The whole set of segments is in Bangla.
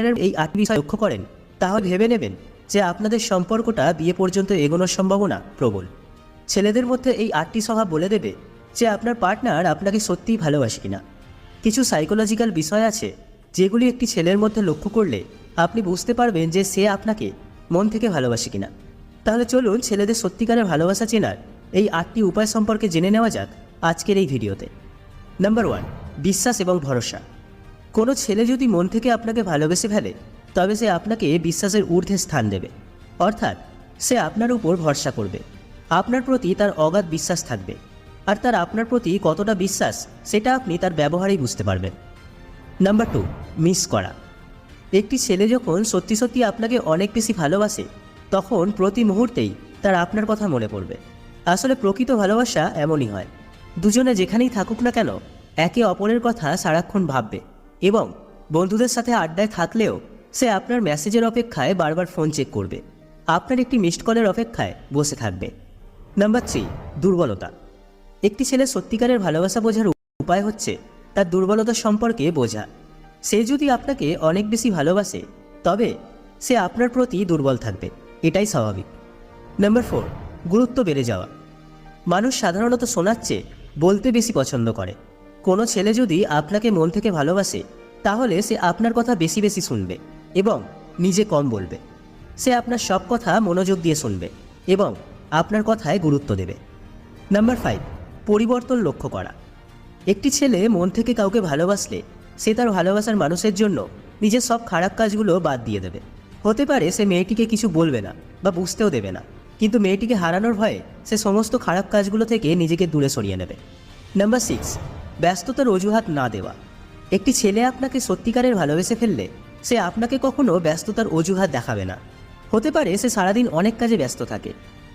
পার্টনারের এই আট বিষয় লক্ষ্য করেন, তাহলে ভেবে নেবেন যে আপনাদের সম্পর্কটা বিয়ে পর্যন্ত এগোনোর সম্ভাবনা প্রবল। ছেলেদের মধ্যে এই আটটি স্বভাব বলে দেবে যে আপনার পার্টনার আপনাকে সত্যিই ভালোবাসে কিনা। কিছু সাইকোলজিক্যাল বিষয় আছে যেগুলি একটি ছেলের মধ্যে লক্ষ্য করলে আপনি বুঝতে পারবেন যে সে আপনাকে মন থেকে ভালোবাসে কিনা। তাহলে চলুন ছেলেদের সত্যিকারের ভালোবাসা চেনার এই আটটি উপায় সম্পর্কে জেনে নেওয়া যাক আজকের এই ভিডিওতে। নাম্বার ওয়ান, বিশ্বাস এবং ভরসা। কোনো ছেলে যদি মন থেকে আপনাকে ভালোবেসে ফেলে, তবে সে আপনাকে বিশ্বাসের ঊর্ধ্বে স্থান দেবে। অর্থাৎ, সে আপনার উপর ভরসা করবে। আপনার প্রতি তার অগাধ বিশ্বাস থাকবে। আর তার আপনার প্রতি কতটা বিশ্বাস, সেটা আপনি তার ব্যবহারেই বুঝতে পারবেন। নাম্বার টু, মিস করা। একটি ছেলে যখন সত্যি সত্যি আপনাকে অনেক বেশি ভালোবাসে, তখন প্রতি মুহূর্তেই তার আপনার কথা মনে পড়বে। আসলে প্রকৃত ভালোবাসা এমনই হয়। দুজনে যেখানেই থাকুক না কেন, একে অপরের কথা সারাক্ষণ ভাববে। এবং বন্ধুদের সাথে আড্ডায় থাকলেও সে আপনার মেসেজের অপেক্ষায় বারবার ফোন চেক করবে। আপনার একটি মিসড কলের অপেক্ষায় বসে থাকবে। নাম্বার থ্রি দুর্বলতা। একটি ছেলে সত্যিকারের ভালোবাসা বোঝার উপায় হচ্ছে তার দুর্বলতা সম্পর্কে বোঝা। সে যদি আপনাকে অনেক বেশি ভালোবাসে, তবে সে আপনার প্রতি দুর্বল থাকবে। এটাই স্বাভাবিক। নাম্বার ফোর গুরুত্ব বেড়ে যাওয়া। মানুষ সাধারণত শোনার চেয়ে বলতে বেশি পছন্দ করে। কোনো ছেলে যদি আপনাকে মন থেকে ভালোবাসে, তাহলে সে আপনার কথা বেশি বেশি শুনবে এবং নিজে কম বলবে। সে আপনার সব কথা মনোযোগ দিয়ে শুনবে এবং আপনার কথায় গুরুত্ব দেবে। নাম্বার ফাইভ পরিবর্তন লক্ষ্য করা। একটি ছেলে মন থেকে কাউকে ভালোবাসলে, সে তার ভালোবাসার মানুষের জন্য নিজের সব খারাপ কাজগুলো বাদ দিয়ে দেবে। হতে পারে সে মেয়েটিকে কিছু বলবে না বা বুঝতেও দেবে না, কিন্তু মেয়েটিকে হারানোর ভয়ে সে সমস্ত খারাপ কাজগুলো থেকে নিজেকে দূরে সরিয়ে নেবে। নাম্বার সিক্স ব্যস্ততার অজুহাত না দেওয়া। একটি ছেলে আপনাকে সত্যিকারের ভালোবেসে ফেললে, সে আপনাকে কখনো ব্যস্ততার অজুহাত দেখাবে না। হতে পারে সে সারাদিন অনেক কাজে ব্যস্ত থাকে,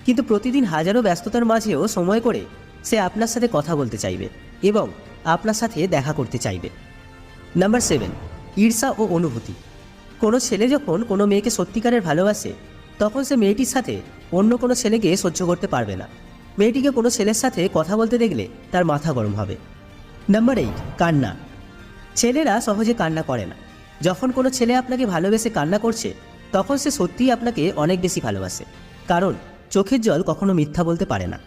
কিন্তু প্রতিদিন হাজারো ব্যস্ততার মাঝেও সময় করে সে আপনার সাথে কথা বলতে চাইবে এবং আপনার সাথে দেখা করতে চাইবে। নাম্বার সেভেন, ঈর্ষা ও অনুভূতি। কোনো ছেলে যখন কোনো মেয়েকে সত্যিকারের ভালোবাসে, তখন সে মেয়েটির সাথে অন্য কোনো ছেলেকে সহ্য করতে পারবে না। মেয়েটিকে কোনো ছেলের সাথে কথা বলতে দেখলে তার মাথা গরম হবে। নাম্বার এইট কান্না। ছেলেরা সহজে কান্না করে না। যখন কোনো ছেলে আপনাকে ভালোবেসে কান্না করছে, তখন সে সত্যিই আপনাকে অনেক বেশি ভালোবাসে। কারণ, চোখের জল কখনো মিথ্যা বলতে পারে না।